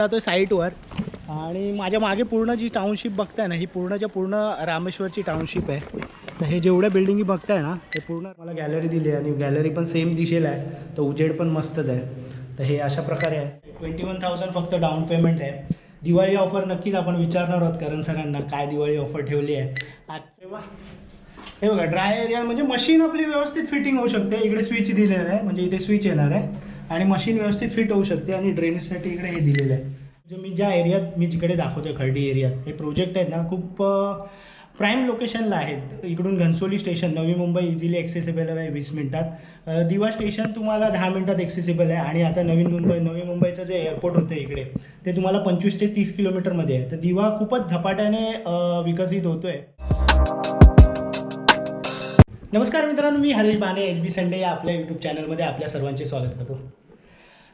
जातोय साईटवर. आणि माझ्या मागे पूर्ण जी टाउनशिप बघताय ना ही पूर्णच्या पूर्ण रामेश्वरची टाउनशिप आहे. तर हे जेवढ्या बिल्डिंगी बघताय ना ते पूर्ण मला गॅलरी दिली आहे आणि गॅलरी पण सेम दिशेला आहे. तर उजेड पण मस्तच आहे. तर हे अशा प्रकारे आहे. ट्वेंटी वन थाउजंड फक्त डाऊन पेमेंट आहे. दिवाळी ऑफर नक्कीच आपण विचारणार आहोत करण सरांना काय दिवाळी ऑफर ठेवली आहे. आज हे बघा ड्राय एरिया म्हणजे मशीन आपली व्यवस्थित फिटिंग होऊ शकते. इकडे स्विच दिलेलं आहे म्हणजे इथे स्विच येणार आहे. आणि मशीन व्यवस्थित फिट होऊ शकते आणि ड्रेनेजसाठी इकडे हे दिलेलं आहे. जे मी ज्या एरियात मी जिकडे दाखवतोय खर्डी एरियात हे प्रोजेक्ट आहेत ना खूप प्राईम लोकेशनला आहेत. इकडून Ghansoli station Navi Mumbai easily accessible आहे वीस मिनटात. दिवा स्टेशन तुम्हाला दहा मिनटात ॲक्सेसिबल आहे आणि आता नवीन मुंबई नवी मुंबईचं जे एअरपोर्ट होतं इकडे ते तुम्हाला पंचवीस ते तीस किलोमीटरमध्ये आहे. तर दिवा खूपच झपाट्याने विकसित होतो आहे नमस्कार मित्रांनो मी हरेश बाने एच बी संडे या आपल्या यूट्यूब चॅनलमध्ये आपल्या सर्वांचे स्वागत करतो.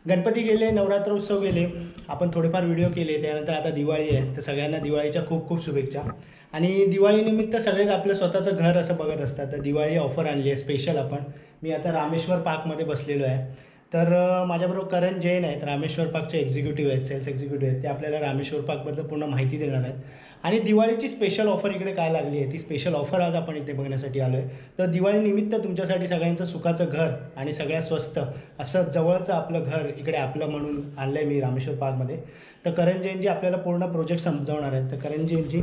गणपती गेले नवरात्र उत्सव गेले आपण थोडेफार व्हिडिओ केले त्यानंतर आता दिवाळी आहे तर सगळ्यांना दिवाळीच्या खूप खूप शुभेच्छा. आणि दिवाळीनिमित्त सगळेच आपलं स्वतःचं घर असं बघत असतात तर दिवाळी ऑफर आणली आहे स्पेशल आपण. मी आता रामेश्वर पार्कमध्ये बसलेलो आहे. तर माझ्याबरोबर करण जैन आहेत रामेश्वर पार्कचे एक्झिक्युटिव्ह आहेत सेल्स एक्झिक्युटिव्ह आहेत ते आपल्याला रामेश्वर पार्कबद्दल पूर्ण माहिती देणार आहेत. आणि दिवाळीची स्पेशल ऑफर इकडे काय लागली आहे? ती स्पेशल ऑफर आज आपण इथे बघण्यासाठी आलो आहे तर दिवाळीनिमित्त तुमच्यासाठी सगळ्यांचं सुखाचं घर आणि सगळ्यात स्वस्त असं जवळचं आपलं घर इकडे आपलं म्हणून आणलं आहे मी रामेश्वर पार्कमध्ये तर करण जैन जी आपल्याला पूर्ण प्रोजेक्ट समजावणार आहेत. तर करण जैन जी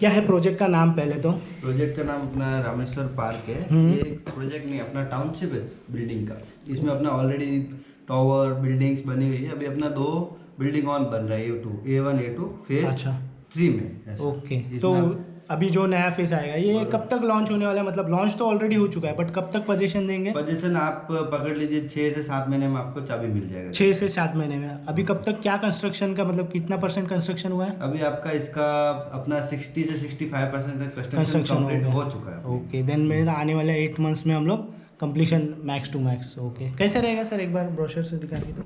क्या है प्रोजेक्ट का नाम पहले तो? प्रोजेक्ट का नाम अपना रामेश्वर पार्क है। ये एक प्रोजेक्ट नहीं अपना टाउनशिप है बिल्डिंग का. इसमें अपना ऑलरेडी टावर बिल्डिंग्स बनी हुई है. अभी अपना दो बिल्डिंग ऑन बन रहा है A two A one A two phase अच्छा। थ्री में ओके तो अभी जो नया फेस आएगा ये कब तक लॉन्च होने वाला है? मतलब लॉन्च तो ऑलरेडी हो चुका है बट कब तक पोजीशन देंगे? पोजीशन आप पकड़ लीजिए छः से सात महीने में आपको चाबी मिल जाएगा। छः से सात महीने में। अभी कब तक क्या कंस्ट्रक्शन का मतलब कितना परसेंट कंस्ट्रक्शन हुआ है? अभी आपका इसका अपना सिक्सटी से सिक्सटी फाइव परसेंट तक कंस्ट्रक्शन हो हो चुका है ओके देन मेरे आने वाले एट मंथ्स में हम लोग completion max to max okay कैसे रहेगा सर एक बार ब्रोशर से दिखा तो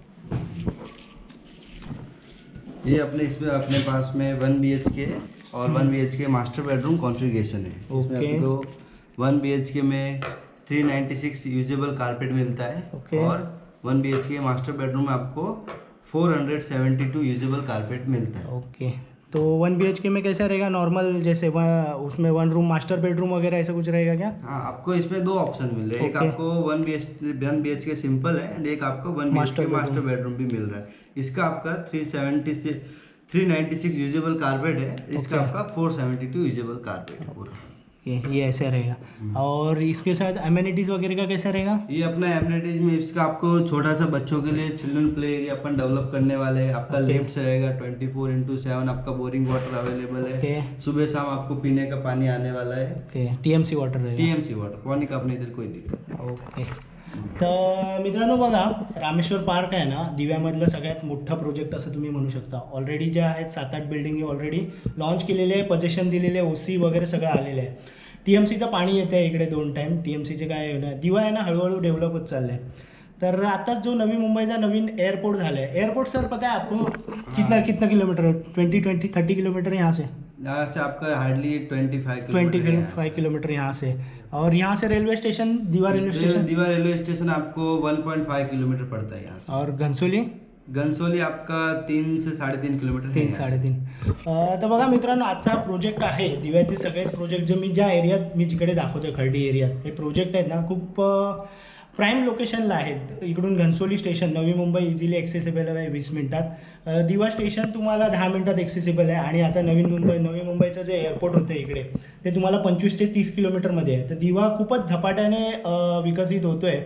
ये अपने इसमें अपने पास में वन बी एच के और one B H K master bedroom configuration है। ओके आपको तो वन बी एच के में three ninety six usable carpet मिलता है Okay. और one B H K master bedroom में आपको four hundred seventy two usable carpet मिलता है। ओके तो वन बी एच के में कैसा रहेगा? नॉर्मल जैसे वह- उसमें वन रूम मास्टर बेडरूम वगैरह ऐसा कुछ रहेगा क्या? हाँ आपको इसमें दो ऑप्शन मिल रहे हैं। एक आपको one B H one B H K simple है एंड एक आपको one B K master bedroom भी मिल रहा है। इसका आपका three seventy six three ninety six usable carpet है। इसका. आपका four seventy two usable carpet है पूरा। ये ये ऐसे रहेगा। और इसके साथ एम्यूनिटीज़ वगैरह का कैसा रहेगा? ये अपना एमिनिटीज में इसका आपको छोटा सा बच्चों के लिए चिल्ड्रन प्ले एरिया अपन डेवलप करने वाले हैं। आपका. लिफ्ट रहेगा ट्वेंटी फोर इंटू सेवन आपका बोरिंग वाटर अवेलेबल है। ओके सुबह शाम आपको पीने का पानी आने वाला है। ओके टी वाटर रहेगा। टीएमसी वाटर पानी का अपने इधर कोई दिक्कत ओके तर मित्रांनो बघा रामेश्वर पार्क आहे ना दिव्यामधलं सगळ्यात मोठा प्रोजेक्ट असं तुम्ही म्हणू शकता. ऑलरेडी जे आहेत सात आठ बिल्डिंग ऑलरेडी लॉन्च केलेले आहे पजेशन दिलेले ओ ओसी वगैरे सगळं आलेलं आहे. टी एम सीचं पाणी येतं आहे इकडे दोन टाईम टी एम सीचे काय दिवा आहे ना हळूहळू डेव्हलप होत चाललं आहे तर आताच जो नवी मुंबईचा नवीन एअरपोर्ट झाला आहे एअरपोर्ट सर पता है आपको? कितना कितना kilometre? Twenty twenty thirty kilometre यहाँ से. यहाँ से आपका hardly twenty five twenty five kilometre यहाँ से। और यहाँ से railway station Diva railway station Diva railway station आपको वन पॉइंट फाइव किलोमीटर पड़ता है यहाँ से। और घनसोली? घनसोली आपका तीन से साढ़े तीन किलोमीटर तीन। साडेतीन तर बघा मित्रांनो आजचा प्रोजेक्ट आहे दिव्यातील सगळेच प्रोजेक्ट जे मी ज्या एरियात मी जिकडे दाखवतोय खर्डी एरियात हे प्रोजेक्ट आहेत ना खूप प्राईम लोकेशनला आहेत. इकडून Ghansoli station Navi Mumbai easily accessible आहे वीस मिनटात. दिवा स्टेशन तुम्हाला दहा मिनटात ॲक्सेसिबल आहे आणि आता नवीन मुंबई नवी मुंबईचं जे एअरपोर्ट होतं इकडे ते तुम्हाला पंचवीस ते तीस किलोमीटरमध्ये आहे. तर दिवा खूपच झपाट्याने विकसित होतो आहे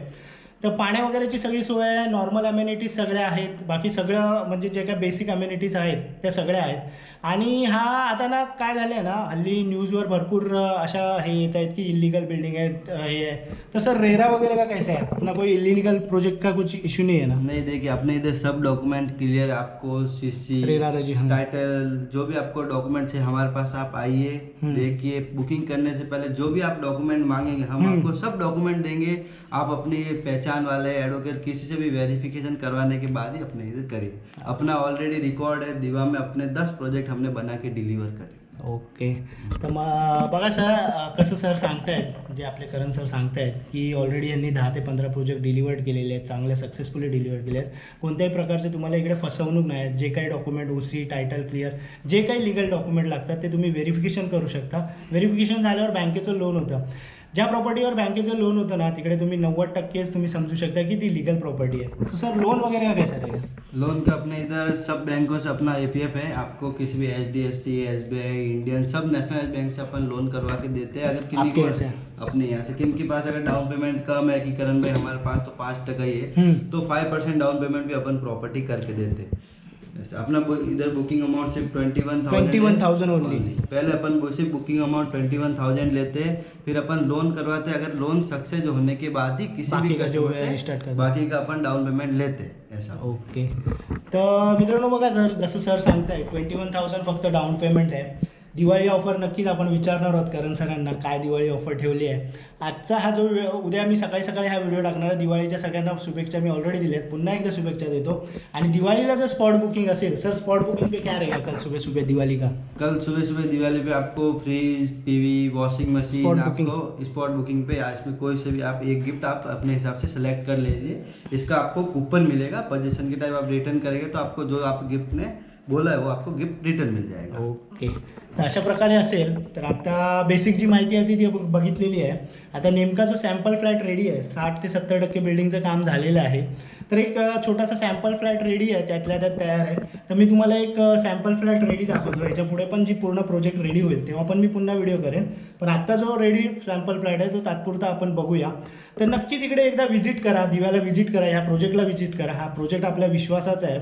तर पाण्या वगैरेची सगळी सोय आहे नॉर्मल अम्युनिटीज सगळ्या आहेत बाकी सगळं म्हणजे जे काय बेसिक अम्युनिटीज आहेत त्या सगळ्या आहेत. आणि हा आता ना काय झालं आहे ना हल्ली न्यूजवर भरपूर अशा हे येत आहेत की इलिगल बिल्डिंग आहेत हे आहे. तर सर रेरा वगैरे का कैसा है अपना कोई इलीगल प्रोजेक्ट का कुछ इशू नहीं है ना? नहीं देखिए अपने इधर सब डॉक्यूमेंट क्लियर आपको सीसी रेरा रजी हाँ। टाइटल जो भी आपको डॉक्यूमेंट है हमारे पास आप आइए। देखिए बुकिंग करने से पहले जो भी आप डॉक्यूमेंट मांगेंगे हम। आपको सब डॉक्यूमेंट देंगे आप अपनी पहचान वाले एडवोकेट किसी से भी वेरिफिकेशन करवाने के बाद ही अपने इधर करें। अपना ऑलरेडी रिकॉर्ड है दीवा में अपने दस प्रोजेक्ट हमने बना के डिलीवर करें। ओके तर मग बघा सर कसं सर सांगतायत जे आपले करण सर सांगतायत की ऑलरेडी यांनी दहा ते पंधरा प्रोजेक्ट डिलिव्हर्ड केलेले आहेत चांगले सक्सेसफुली डिलिव्हर्ड केले आहेत. कोणत्याही प्रकारचे तुम्हाला इकडे फसवणूक नाही आहेत. जे काही document O C title clear जे काही लिगल डॉक्युमेंट लागतात ते तुम्ही व्हेरिफिकेशन करू शकता. व्हेरिफिकेशन झाल्यावर बँकेचं लोन होतं. ज्या प्रॉपर्टीवर बँकेचं लोन होतं ना तिकडे तुम्ही नव्वद टक्केच तुम्ही समजू शकता की ती लिगल प्रॉपर्टी आहे. सो सर लोन वगैरे का कैसा रहेगा लोन का अपने इधर सब बैंकों से अपना एपीएफ है। आपको किसी भी H D F C S B I Indian sub national bank से अपन लोन करवा के देते हैं। अगर किसी आपके को यहाँ से? अपने यहाँ से। किन के पास अगर डाउन पेमेंट कम है कि करण भाई हमारे पास तो पाँच टका ही है हम्म। तो फाइव परसेंट डाउन पेमेंट भी अपन प्रॉपर्टी करके देते हैं। जैसे अपना इधर बुकिंग अमाउंट सिर्फ़ twenty one twenty one thousand only पहले अपन सिर्फ़ booking amount twenty one thousand लेते हैं फिर अपन लोन करवाते अगर लोन सक्सेस होने के बाद ही किसी भी का जो है से कर बाकी का अपन डाउन पेमेंट लेते ऐसा। ओके तर मित्रांनो बघा सर जसं सर सांगताय ट्वेंटी वन थाउजंड फक्त डाऊन पेमेंट आहे. दिवाळी ऑफर नक्कीच आपण विचारणार आहोत करण सरांना काय दिवाळी ऑफर ठेवली आहे. आजचा हा जो उद्या मी सकाळी सकाळी हा व्हिडिओ टाकणार आहे. दिवाळीच्या सगळ्यांना शुभेच्छा मी ऑलरेडी दिल्या आहेत पुन्हा एकदा शुभेच्छा देतो. आणि दिवाळीला जर स्पॉट बुकिंग असेल सर स्पॉट बुकिंग पे क्या रहेगा? कल सुबह सुबह दिवाळी का? कल सुबह सुबह दिवाली पे आपको fridge TV washing machine Spot आपको स्पॉट बुकिंग पे आज में कोई से भी आप एक गिफ्ट आप अपने हिसाब से सेलेक्ट कर लीजिए। इसका आपको कूपन मिलेगा। पोजीशन के टाइम आप रिटर्न करेंगे तो आपको जो आप गिफ्ट ने बोला है वो आपको गिफ्ट रिटर्न मिल जाएगा। ओके तर अशा प्रकारे असेल. तर आता बेसिक जी माहिती आहे ती ती बघितलेली आहे. आता नेमका जो सॅम्पल फ्लॅट रेडी आहे साठ ते सत्तर टक्के बिल्डिंगचं काम झालेलं आहे. तर एक छोटासा सॅम्पल फ्लॅट रेडी आहे त्यातल्या त्यात तयार आहे. तर मी तुम्हाला एक सॅम्पल फ्लॅट रेडी दाखवतो. याच्यापुढे पण जी पूर्ण प्रोजेक्ट रेडी होईल तेव्हा पण मी पुन्हा व्हिडिओ करेन. पण आत्ता जो रेडी सॅम्पल फ्लॅट आहे तो तात्पुरता आपण बघूया. तर नक्कीच इकडे एकदा व्हिजिट करा दिव्याला व्हिजिट करा ह्या प्रोजेक्टला व्हिजिट करा. हा प्रोजेक्ट आपल्या विश्वासाचा आहे.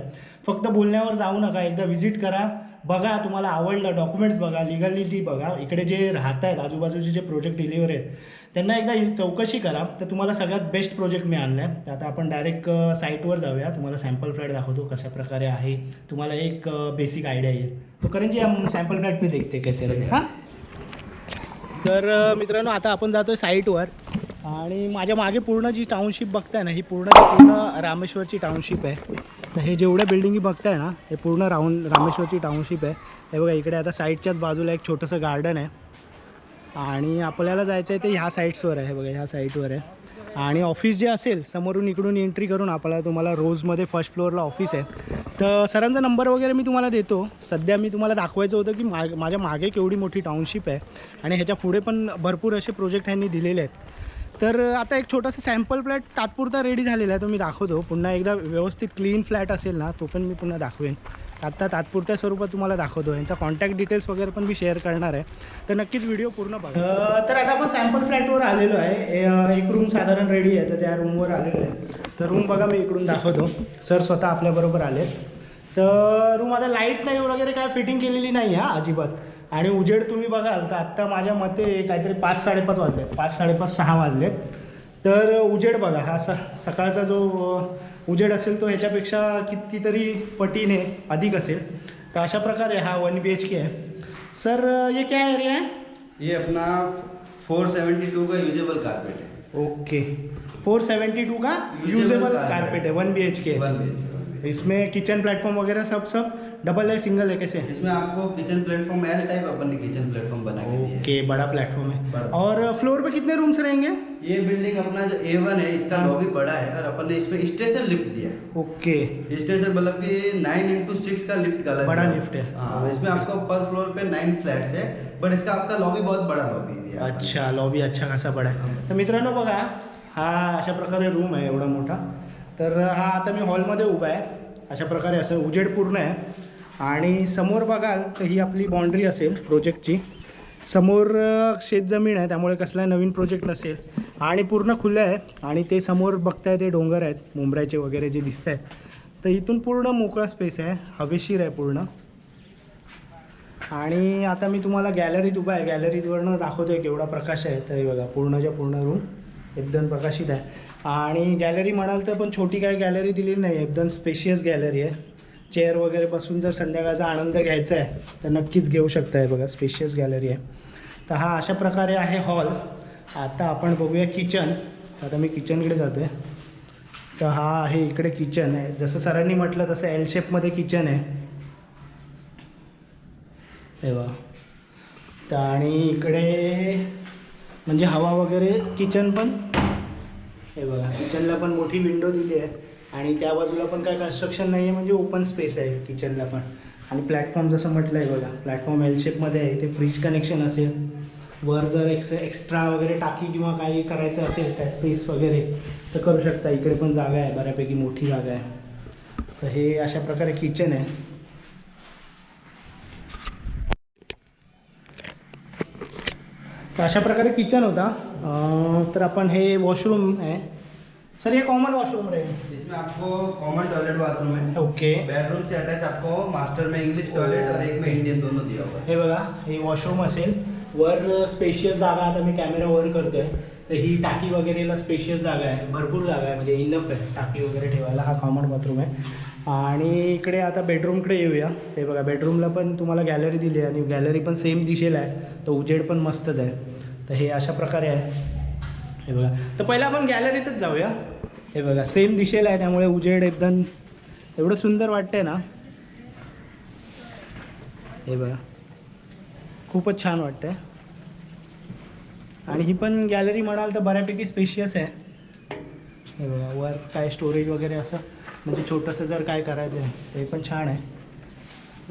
फक्त बोलण्यावर जाऊ नका. एकदा व्हिजिट करा. बघा तुम्हाला आवडलं डॉक्युमेंट्स बघा लिगलिटी बघा. इकडे जे राहत आहेत आजूबाजूचे जे प्रोजेक्ट डिलिव्हर आहेत त्यांना एकदा चौकशी करा. तर तुम्हाला सगळ्यात बेस्ट प्रोजेक्ट मी आणला आहे तर आता आपण डायरेक्ट साईटवर जाऊया. तुम्हाला सॅम्पल फ्लॅट दाखवतो कशा प्रकारे आहे. तुम्हाला एक बेसिक आयडिया येईल. तो करण जी सॅम्पल फ्लॅट मी देखते कैसे हां? तर मित्रांनो आता आपण जातोय साईटवर आणि माझ्या मागे पूर्ण जी टाउनशिप बघताय ना ही पूर्ण पूर्ण रामेश्वरची टाउनशिप आहे. तर हे जेवढ्या बिल्डिंगी बघताय ना हे पूर्ण राऊंड रामेश्वरची टाउनशिप आहे. हे बघा इकडे आता साईडच्याच बाजूला एक छोटंसं गार्डन आहे. आणि आपल्याला जायचं आहे ते ह्या साईट्सवर आहे बघा ह्या साईटवर आहे. आणि ऑफिस जे असेल समोरून इकडून एंट्री करून आपल्याला तुम्हाला रोजमध्ये फर्स्ट फ्लोअरला ऑफिस आहे. तर सरांचा नंबर वगैरे मी तुम्हाला देतो. सध्या मी तुम्हाला दाखवायचं होतं की मा माझ्या मागे केवढी मोठी टाउनशिप आहे. आणि ह्याच्या पुढे पण भरपूर असे प्रोजेक्ट ह्यांनी दिलेले आहेत. तर आता एक छोटासा सॅम्पल फ्लॅट तात्पुरता रेडी झालेला आहे. तो मी दाखवतो. पुन्हा एकदा व्यवस्थित क्लीन फ्लॅट असेल ना तो पण मी पुन्हा दाखवेन. आत्ता तात्पुरत्या स्वरूपात तुम्हाला दाखवतो. यांचा कॉन्टॅक्ट डिटेल्स वगैरे पण मी शेअर करणार आहे. तर नक्कीच व्हिडिओ पूर्ण बघा. तर आता आपण सॅम्पल फ्लॅटवर आलेलो आहे. एक रूम साधारण रेडी आहे. तर त्या रूमवर आलेलो आहे. तर रूम बघा मी इकडून दाखवतो. सर स्वतः आपल्याबरोबर आले तर रूम आता लाइट नाही वगैरे काय फिटिंग केलेली नाही हा अजिबात. आणि उजेड तुम्ही बघाल तर आत्ता माझ्या मते काहीतरी पाच साडेपाच वाजले पाच साडेपाच सहा वाजलेत. तर उजेड बघा हा स सकाळचा जो उजेड असेल तो ह्याच्यापेक्षा कितीतरी पटीने अधिक असेल. तर अशा प्रकारे हा वन बी एच के आहे. सर ये क्या एरिया है ये अपना 472 का यूजेबल कारपेट है ओके. फोर सेवेंटी टू का Usable यूजेबल. कारपेट है one B H K one BHK। इसमें किचन प्लेटफॉर्म वगैरह सब सब? डबल है सिंगल है कैसे? इसमें आपको किचन प्लेटफॉर्म एल टाइप अपन ने किचन प्लेटफॉर्म बना के दिया है। ओके बड़ा प्लेटफॉर्म है। और फ्लोर पे कितने रूम्स रहेंगे? ये बिल्डिंग अपना जो ए वन है इसका हाँ। लॉबी बड़ा है। और अपन ने इसमें स्टेशन लिफ्ट दिया है। ओके स्टेशन मतलब कि नाइन इंटू सिक्स का लिफ्ट का बड़ा lift है। हाँ इसमें आपको पर फ्लोर पे नाइन फ्लैट्स है। बट इसका आपका लॉबी बहुत बड़ा लॉबी दिया अच्छा लॉबी अच्छा खासा बडा है। तर मित्रांनो बघा हा अशा प्रकारे रूम आहे एवढा मोठा. तर हा आता मी हॉलमध्ये उभा आहे. अशा प्रकारे असं उजेड पूर्ण आहे. आणि समोर बघाल तर ही आपली बाउंड्री असेल प्रोजेक्टची समोर शेतजमीन आहे त्यामुळे कसला नवीन प्रोजेक्ट नसेल. आणि पूर्ण खुलं आहे आणि ते समोर बघताय ते डोंगर आहेत मुंबऱ्याचे वगैरे जे दिसत आहेत तर इथून पूर्ण मोकळा स्पेस आहे हवेशीर आहे पूर्ण. आणि आता मी तुम्हाला गॅलरीत उभा आहे गॅलरीतवरनं दाखवतो आहे केवढा प्रकाश आहे. तरी बघा पूर्णच्या पूर्ण रूम एकदम प्रकाशित आहे. आणि गॅलरी म्हणाल तर पण छोटी काही गॅलरी दिलेली नाही एकदम स्पेशियस गॅलरी आहे. चेअर वगैरे बसून जर संध्याकाळचा आनंद घ्यायचा आहे तर नक्कीच घेऊ शकताय बघा. स्पेशियस गॅलरी आहे. तर हा अशा प्रकारे आहे हॉल आता आपण बघूया किचन आता मी किचनकडे जातो आहे तर हा आहे इकडे किचन आहे. जसं सरांनी म्हटलं तसं एल शेपमध्ये किचन आहे. हे बघा. तर आणि इकडे म्हणजे हवा वगैरे किचन पण? हे बघा किचनला पण मोठी विंडो दिली आहे. आणि त्या बाजूला पण काय कन्स्ट्रक्शन नाही म्हणजे आहे म्हणजे ओपन स्पेस आहे किचनला पण. आणि प्लॅटफॉर्म जसं म्हटलं आहे बघा प्लॅटफॉर्म एल शेपमध्ये आहे ते फ्रीज कनेक्शन असेल वर जर एक्स एक्स्ट्रा वगैरे टाकी किंवा काही करायचं असेल काय स्पेस वगैरे तर करू शकता. इकडे पण जागा आहे बऱ्यापैकी मोठी जागा आहे. तर हे अशा प्रकारे किचन आहे. तर अशा प्रकारे किचन होता. तर आपण हे वॉशरूम आहे. सर ये कॉमन वॉशरूम रहेगा इसमें आपको कॉमन टॉयलेट बाथरूम है। ओके बेडरूम से अटैच आपको मास्टर में इंग्लिश टॉयलेट और एक में इंडियन दोनों दिया हुआ है। हे बघा हे वॉशरूम असेल वर स्पेशियस जागा आता मी कॅमेरा वर करतोय. तर ही टाकी वगैरेला स्पेशियस जागा आहे भरपूर जागा आहे म्हणजे इनफ आहे. टाकी वगैरे ठेवायला हा कॉमन बाथरूम आहे. आणि इकडे आता बेडरूमकडे येऊया. हे बघा बेडरूमला पण तुम्हाला गॅलरी दिली आहे आणि गॅलरी पण सेम दिशेला आहे. तर उजेड पण मस्तच आहे. तर हे अशा प्रकारे आहे. हे बघा. तर पहिला आपण गॅलरीतच जाऊया. हे बघा सेम दिशेला आहे त्यामुळे उजेड एकदम एवढं सुंदर वाटतंय ना. हे बघा. खूपच छान वाटतंय. आणि ही पण गॅलरी म्हणाल तर बऱ्यापैकी स्पेशियस आहे. हे बघा वर काय स्टोरेज वगैरे असं म्हणजे छोटंसं जर काय करायचं आहे ते पण छान आहे.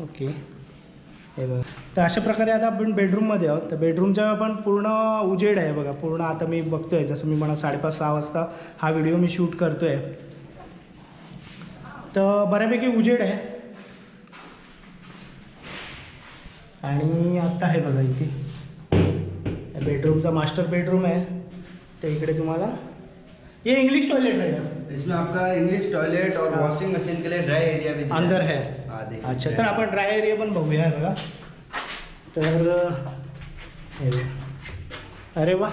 ओके हे बघा. तर अशा प्रकारे आता आपण बेडरूममध्ये आहोत. तर बेडरूमच्या पण पूर्ण उजेड आहे बघा. पूर्ण आता मी बघतोय. जसं मी म्हणा साडेपाच सहा वाजता हा व्हिडिओ मी शूट करतोय. तर बऱ्यापैकी उजेड आहे. आणि आत्ता आहे बघा इथे. बेडरूमचा मास्टर बेडरूम आहे. तर इकडे तुम्हाला ये इंग्लिश टॉयलेट रहेगा इसमें आपका इंग्लिश टॉयलेट और। वॉशिंग मशीन के लिए ड्राई एरिया भी अंदर है. अच्छा तर आपण ड्राय एरिया पण बघूया बघा. तर हे बघा. अरे वा.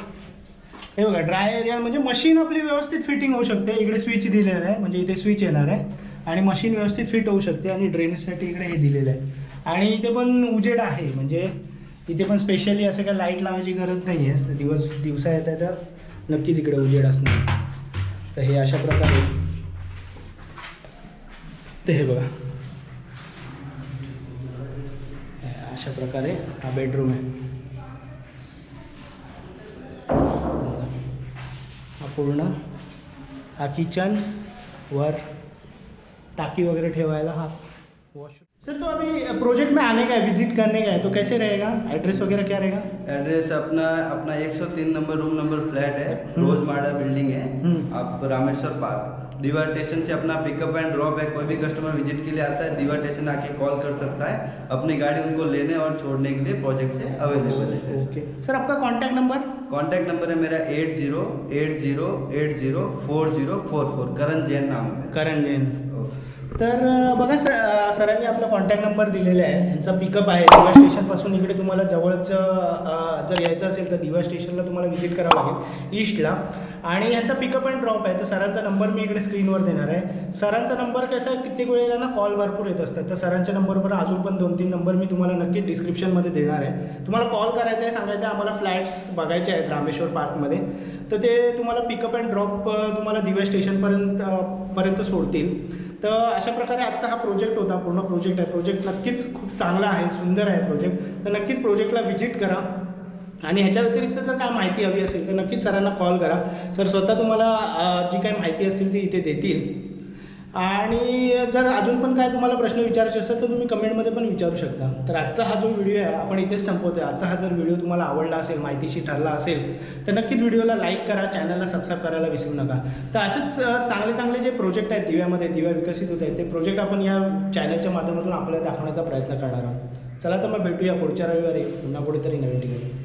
हे बघा ड्राय एरिया म्हणजे मशीन आपली व्यवस्थित फिटिंग होऊ शकते. इकडे स्विच दिलेलं आहे म्हणजे इथे स्विच येणार आहे. आणि मशीन व्यवस्थित फिट होऊ शकते आणि ड्रेनेजसाठी इकडे हे दिलेलं आहे. आणि इथे पण उजेड आहे म्हणजे इथे पण स्पेशली असं काय लाइट लावायची गरज नाही आहे दिवस दिवसा येत आहे तर नक्कीच इकडे उजेड असणार. तर हे अशा प्रकारे. ते हे बघा. अशा प्रकारे हा बेडरूम आहे हा। पूर्ण हा किचन वर टाकी वगैरह ठेवायला हा वॉशरूम सर तो अभी प्रोजेक्ट में आने का है विज़िट करने का है तो कैसे रहेगा? एड्रेस वगैरह क्या रहेगा? एड्रेस अपना अपना 103 नंबर रूम नंबर फ्लैट है। रोज माड़ा बिल्डिंग है हम्म। आप रामेश्वर पार्क। दीवार स्टेशन से अपना पिकअप एंड ड्रॉप है कोई भी कस्टमर विजिट के लिए आता है दीवार स्टेशन आके कॉल कर सकता है अपनी गाड़ी उनको लेने और छोड़ने के लिए प्रोजेक्ट से अवेलेबल है। ओके सर आपका कॉन्टैक्ट नंबर कॉन्टैक्ट नंबर है मेरा eight zero eight zero eight zero four zero four four Karan Jain नाम है। करण जैन। तर बघा सर सरांनी आपला कॉन्टॅक्ट नंबर दिलेला आहे यांचा पिकअप आहे. दिवा स्टेशनपासून इकडे तुम्हाला जवळच जर यायचं असेल तर दिवा स्टेशनला तुम्हाला व्हिजिट करावं लागेल. ईस्टला आणि ह्याचा पिकअप अँड ड्रॉप आहे. तर सरांचा नंबर मी इकडे स्क्रीनवर देणार आहे. सरांचा नंबर कसा आहे? कित्येक वेळेला ना कॉल भरपूर येत असतात. तर सरांच्या नंबरवर अजून पण दोन तीन नंबर मी तुम्हाला नक्की डिस्क्रिप्शनमध्ये देणार आहे. तुम्हाला कॉल करायचा आहे सांगायचं आहे आम्हाला फ्लॅट्स बघायचे आहेत रामेश्वर पार्कमध्ये तर ते तुम्हाला पिकअप अँड ड्रॉप तुम्हाला दिव्या स्टेशनपर्यंत पर्यंत सोडतील. तर अशा प्रकारे आजचा हा प्रोजेक्ट होता पूर्ण प्रोजेक्ट आहे. प्रोजेक्ट नक्कीच खूप चांगला आहे सुंदर आहे प्रोजेक्ट तर नक्कीच प्रोजेक्टला व्हिजिट करा. आणि ह्याच्या व्यतिरिक्त सर काय माहिती हवी असेल तर नक्कीच सरांना कॉल करा. सर स्वतः तुम्हाला जी काही माहिती असतील ती इथे देतील. आणि जर अजून पण काय तुम्हाला प्रश्न विचारायचे असेल तर तुम्ही कमेंटमध्ये पण विचारू शकता. तर आजचा हा जो व्हिडिओ आहे आपण इथेच संपवतो आहे आजचा हा जर व्हिडिओ तुम्हाला आवडला असेल माहितीशी ठरला असेल तर नक्कीच व्हिडिओला लाईक करा चॅनलला सबस्क्राईब करायला विसरू नका. तर असेच चांगले चांगले जे प्रोजेक्ट आहेत दिव्यामध्ये दिव्या विकसित होत आहेत ते प्रोजेक्ट आपण या चॅनलच्या माध्यमातून आपल्याला दाखवण्याचा प्रयत्न करणार आहोत. चला तर मग भेटूया पुढच्या रविवारी पुन्हा कुठेतरी नवीन ठिकाणी.